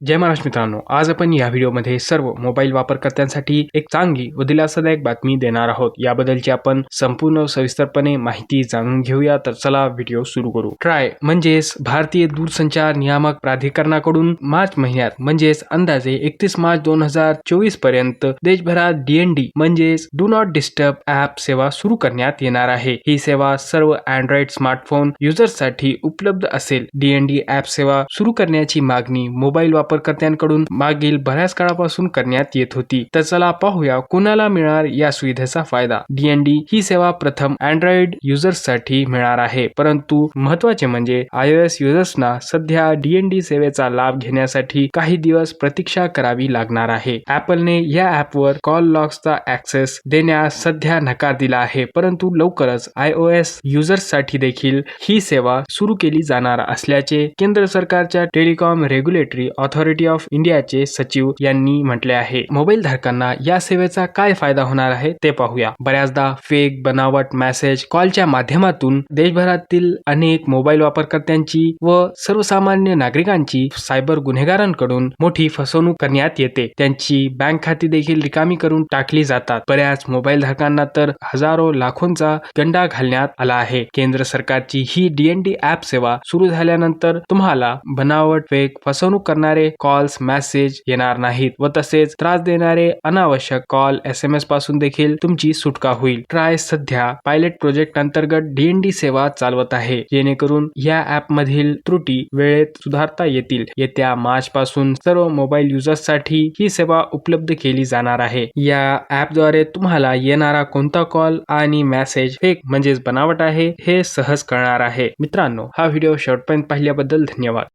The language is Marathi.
जय महाराष्ट्र मित्रांनो आज आपण या व्हिडिओमध्ये सर्व मोबाईल वापरकर्त्यांसाठी एक चांगली व दिलासादायक बातमी देणार आहोत. याबद्दलची आपण संपूर्ण सविस्तरपणे माहिती जाणून घेऊया. तर चला व्हिडिओ सुरू करू. ट्राय म्हणजेच भारतीय दूरसंचार नियामक प्राधिकरणाकडून मार्च महिन्यात म्हणजेच अंदाजे एकतीस मार्च दोन हजार चोवीसपर्यंत देशभरात डीएनडी म्हणजेच डू नॉट डिस्टर्ब ऍप सेवा सुरू करण्यात येणार आहे. ही सेवा सर्व अँड्रॉइड स्मार्टफोन युजर्ससाठी उपलब्ध असेल. डीएनडी ऍप सेवा सुरू करण्याची मागणी मोबाईल वापरकर्त्यांकडून मागील बऱ्याच काळापासून करण्यात येत होती. तर चला पाहूया कुणाला मिळणार या सुविधेचा फायदा. डीएनडी ही सेवा प्रथम अँड्रॉइड युजर्ससाठी मिळणार आहे. परंतु महत्त्वाचे म्हणजे आयओएस युजर्सना सध्या डीएनडी सेवेचा लाभ घेण्यासाठी काही दिवस प्रतीक्षा करावी लागणार आहे. ऍपलने या ऍपवर कॉल लॉक्सचा ऍक्सेस देण्यास सध्या नकार दिला आहे. परंतु लवकरच आयओएस युजर्ससाठी देखील ही सेवा सुरू केली जाणार असल्याचे केंद्र सरकारच्या टेलिकॉम रेग्युलेटरी ऑथॉरिटी ऑफ इंडियाचे सचिव यांनी म्हटले आहे. मोबाईल धारकांना या सेवेचा काय फायदा होणार आहे ते पाहूया. बऱ्याचदा फेक बनावट मेसेज कॉलच्या माध्यमातून देशभरातील अनेक मोबाईल वापरकर्त्यांची व सर्वसामान्य नागरिकांची सायबर गुन्हेगारांकडून मोठी फसवणूक करण्यात येते. त्यांची बँक खाती देखील रिकामी करून टाकली जातात. बऱ्याच मोबाईल धारकांना तर हजारो लाखोंचा गंडा घालण्यात आला आहे. केंद्र सरकारची ही डीएनडी ऍप सेवा सुरू झाल्यानंतर तुम्हाला बनावट फेक फसवणूक करणारे कॉल्स मेसेज येणार नाहीत व तसेच त्रास देणारे अनावश्यक कॉल एस एम एसपासून देखील तुमची सुटका होईल. ट्राय सध्या पायलट प्रोजेक्ट अंतर्गत डीएनडी सेवा चालवत आहे. जेणेकरून या ऍप मधील त्रुटी वेळेत सुधारता येतील. येत्या मार्च पासून सर्व मोबाईल युजर्ससाठी ही सेवा उपलब्ध केली जाणार आहे. या ऍपद्वारे तुम्हाला येणारा कोणता कॉल आणि मेसेज फेक म्हणजेच बनावट आहे हे सहज कळणार आहे. मित्रांनो हा व्हिडिओ शेवटपर्यंत पाहिल्याबद्दल धन्यवाद.